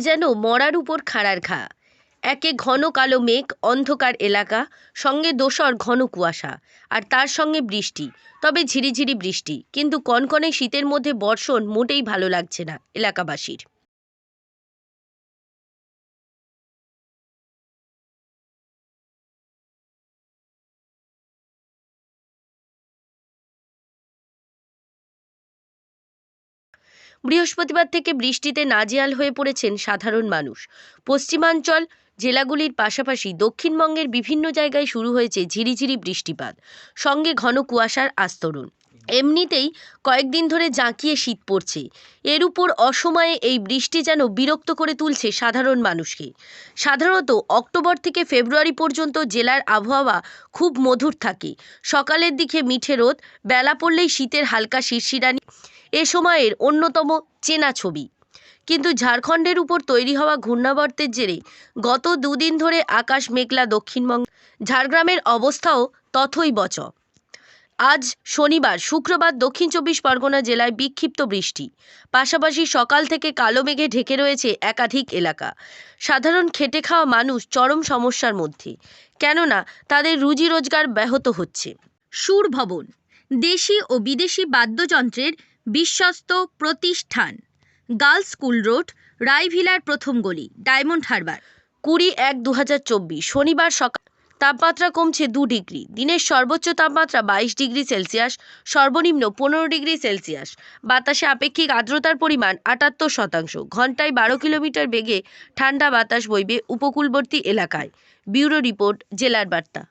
যেন মরার উপর খাড়ার ঘা। একে ঘন কালো মেঘ, অন্ধকার এলাকা, সঙ্গে দোসর ঘন কুয়াশা, আর তার সঙ্গে বৃষ্টি, তবে ঝিরিঝিরি বৃষ্টি। কিন্তু কনকনে শীতের মধ্যে বর্ষণ মোটেই ভালো লাগছে না এলাকাবাসীর। বৃহস্পতিবার থেকে বৃষ্টিতে নাজেহাল হয়ে পড়েছেন সাধারণ মানুষ। পশ্চিমাঞ্চল জেলাগুলির পাশাপাশি দক্ষিণবঙ্গের বিভিন্ন জায়গায় শুরু হয়েছে ঝিরিঝিরি বৃষ্টিপাত। সঙ্গে ঘন কুয়াশার আস্তরণ। এমনিতেই কয়েকদিন ধরে জাঁকিয়ে শীত পড়ছে। এর উপর অসময়ে এই বৃষ্টি যেন বিরক্ত করে তুলছে সাধারণ মানুষকে। সাধারণত অক্টোবর থেকে ফেব্রুয়ারি পর্যন্ত জেলার আবহাওয়া খুব মধুর থাকে। সকালের দিকে মিঠে রোদ, বেলা পড়লেই শীতের হালকা শিরশিরানি এ সময়ের অন্যতম চেনা ছবি। কিন্তু ঝাড়খণ্ডের উপর তৈরি হওয়া ঘূর্ণাবর্তের জেরে গত দুদিন ধরে আকাশ মেঘলা দক্ষিণবঙ্গ, ঝাড়গ্রামের অবস্থাও তথই বচ। আজ শনিবার, শুক্রবার দক্ষিণ চব্বিশ পরগনা জেলায় বিক্ষিপ্ত বৃষ্টি। পাশাপাশি সকাল থেকে কালো মেঘে ঢেকে রয়েছে একাধিক এলাকা। সাধারণ খেটে খাওয়া মানুষ চরম সমস্যার মধ্যে। কেননা, তাদের রুজি রোজগার ব্যাহত হচ্ছে। সুর ভবন দেশি ও বিদেশি বাদ্যযন্ত্রের বিশ্বস্ত প্রতিষ্ঠান। গার্লস স্কুল রোড, রায়ভিলার প্রথম গলি, ডায়মন্ড হারবার। কুড়ি এক দু হাজার চব্বিশ, শনিবার সকাল। তাপমাত্রা কমছে দু ডিগ্রি। দিনের সর্বোচ্চ তাপমাত্রা বাইশ ডিগ্রি সেলসিয়াস, সর্বনিম্ন পনেরো ডিগ্রি সেলসিয়াস। বাতাসে আপেক্ষিক আর্দ্রতার পরিমাণ আটাত্তর শতাংশ। ঘন্টায় বারো কিলোমিটার বেগে ঠান্ডা বাতাস বইবে উপকূলবর্তী এলাকায়। ব্যুরো রিপোর্ট, জেলার বার্তা।